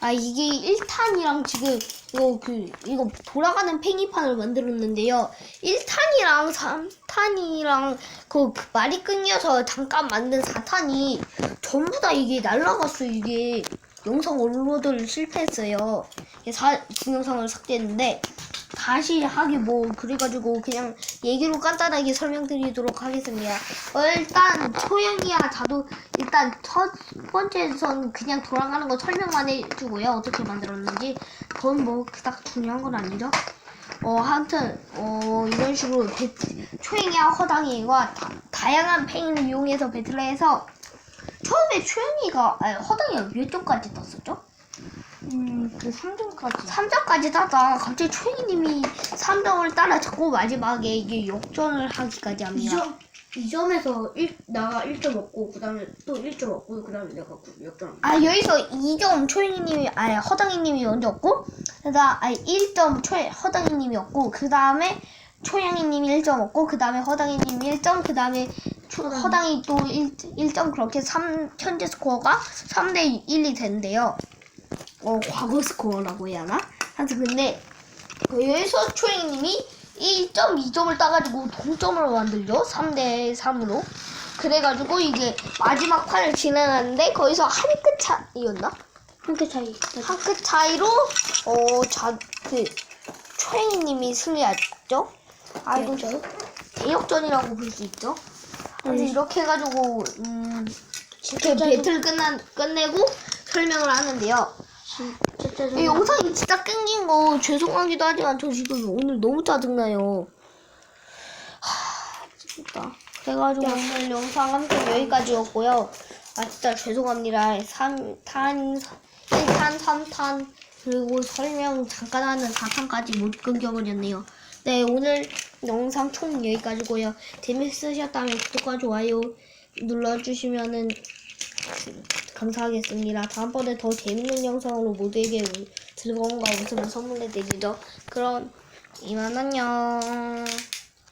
아 이게 1탄이랑 지금 이거 그 이거 돌아가는 팽이판을 만들었는데요. 1탄이랑 3탄이랑 그, 그 말이 끊겨서 잠깐 만든 4탄이 전부 다 이게 날라갔어요. 이게 영상 업로드를 실패했어요. 사, 동영상을 삭제했는데 다시 하기 뭐 그래가지고 그냥 얘기로 간단하게 설명드리도록 하겠습니다. 어, 일단 초영이야 자도 일단 첫 번째선 그냥 돌아가는 거 설명만 해주고요. 어떻게 만들었는지 그건 뭐 그닥 중요한 건 아니죠. 어 하여튼 어 이런 식으로 배, 초영이와 허당이와 다, 다양한 팽이를 이용해서 배틀을 해서 처음에 초영이가 아니 허당이가 몇 점까지 떴었죠? 음, 그 3등까지. 3점까지 따다 갑자기 초이님이 3점을 따라 잡고 마지막에 이게 역전을 하기까지 합니다. 2점, 2점에서 1, 나가 1점 얻고, 그 다음에 또 1점 얻고, 그 다음에 내가 6점. 아 여기서 2점 초이님이 아니 허당이님이 먼저 얻고 그다음 아니 1점 초 허당이님이 얻고 그 다음에 초양이님이 1점 얻고 그 다음에 허당이님이 1점 그 다음에 허당이 또 1, 1점 그렇게 3 현재 스코어가 3대 1이 되는데요. 어 과거 스코어라고 해야 하나? 하여튼 근데 그 여기서 초양이님이 1점 2점을 따가지고 동점으로 만들죠. 3대 3으로. 그래가지고 이게 마지막 판을 진행하는데 거기서 한 끗 차이였나? 한 끗 차이. 한 끗 차이로 어 자 그 초행이님이 승리했죠. 아 이거 저 대역전이라고 볼 수 있죠. 그래서 음. 이렇게 해가지고 음 이렇게 배틀 끝난 끝내고 설명을 하는데요. 진짜 짜증. 이 영상이 진짜 끊긴 거 죄송하기도 하지만 저 지금 오늘 너무 짜증나요. 하 진짜. 그래가지고 오늘 영상 함께 여기까지였고요. 아 진짜 죄송합니다. 3 탄, 1탄, 3탄 그리고 설명 잠깐 하는 4탄까지 못 끊겨버렸네요. 네 오늘 영상 총 여기까지고요. 재밌으셨다면 구독과 좋아요 눌러주시면은 감사하겠습니다. 다음번에 더 재밌는 영상으로 모두에게 즐거움과 웃음을 선물해 드리죠. 그럼 이만 안녕.